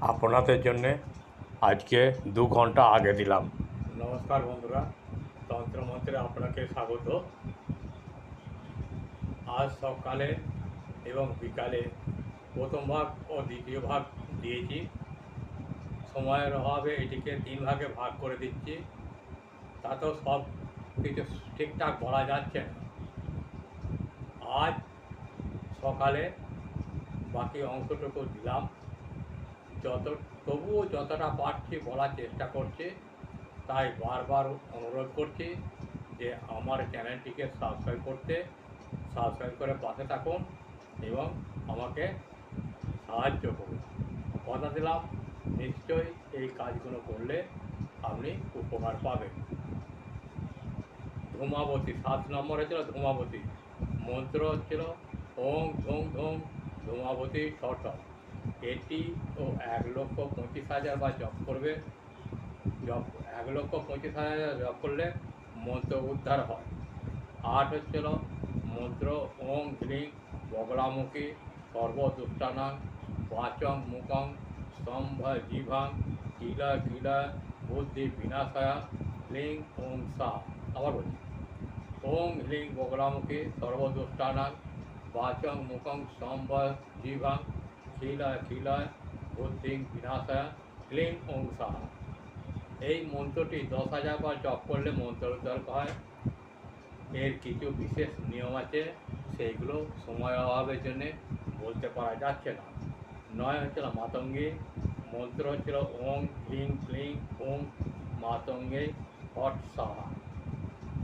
আপনাদের জন্যে আজকে দু ঘণ্টা আগে দিলাম। নমস্কার বন্ধুরা তন্ত্রমন্ত্রে আপনাকে স্বাগত। আজ সকালে এবং বিকালে প্রথম ভাগ ও দ্বিতীয় ভাগ দিয়েছি। সময়ের অভাবে এটিকে তিন ভাগে ভাগ করে দিচ্ছি। তাতেও সব কিছু ঠিকঠাক বলা যাচ্ছে না। আজ সকালে বাকি অংশটুকু দিলাম। যত, তবুও যতটা পারছি বলার চেষ্টা করছি, তাই বারবার অনুরোধ করছি যে আমার চ্যানেলটিকে সাবস্ক্রাইব করতে সাবস্ক্রাইব করে পাশে থাকুন এবং আমাকে সাহায্য করুন। কথা দিলাম, নিশ্চয়ই এই কাজগুলো করলে আপনি উপকার পাবেন। ধূমাবতী, সাত নম্বরে ছিল ধূমাবতী, মন্ত্র হচ্ছিল ওং ধুম ধুম, ধূমাবতী ছট এটি ও এক লক্ষ পঁচিশ হাজার বা জপ করবে। জপ, এক লক্ষ পঁচিশ হাজার জপ করলে মন্ত্র উদ্ধার হয়। আট হচ্ছিল মন্ত্র ওং হ্রিং বগলামুখী, সর্বদুষ্টানাং, বাচং মুখং স্তম্ভ, জিভাং কিলা কিলা বুদ্ধি বিনাশায়া লিং ওং সা। আবার বলছি ওং হ্রিং বগলামুখী, সর্বদুষ্টানাং, বাচং মুখং স্তম্ভ, জিভাং খিলা খিলা বুদ্ধি বিনাশায়া ক্লিং ওং সাহা এই মন্ত্রটি দশ হাজার বার জপ করলে মন্ত্র উদ্ধার হয়। এর কিছু বিশেষ নিয়ম আছে, সেইগুলো সময় অভাবের জন্যে বলতে পারা যাচ্ছে না। নয় হচ্ছিল মাতঙ্গী, মন্ত্র হচ্ছিল ওং ক্লিং ক্লিং ওং মাতঙ্গে, হট, সাহা।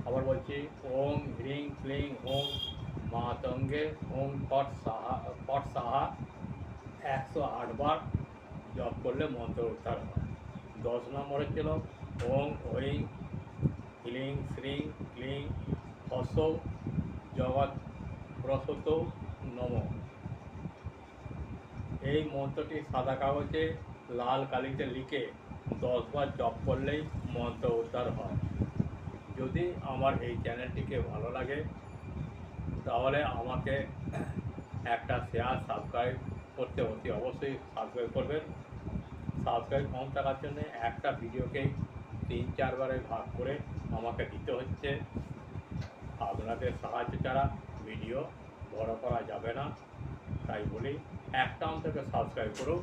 আবার বলছি ওং হ্রিং ক্লিং ওং মাতঙ্গে ওং ফট সাহা ফট সাহা। একশো আটবার জপ করলে মন্ত্র উদ্ধার হয়। দশ নম্বরে ছিল ওং ঐং ক্লিং, শ্রিং, ক্লিং, হস, জগৎ, প্রসত, নম। এই মন্ত্রটি সাদা কাগজে, লাল কালিতে লিখে দশবার জপ করলেই মন্ত্র উদ্ধার হয়। যদি আমার এই চ্যানেলটিকে ভালো লাগে, তাহলে আমাকে একটা শেয়ার সাবস্ক্রাইব করতে অতি অবশ্যই সাবস্ক্রাইব করবেন। সাবস্ক্রাইব কম থাকার জন্য একটা ভিডিওকেই তিন চারবারে ভাগ করে আমাকে দিতে হচ্ছে। আপনাদের সাহায্য ছাড়া ভিডিও বড় করা যাবে না। তাই বলি, একটা অন্তকে সাবস্ক্রাইব করুন।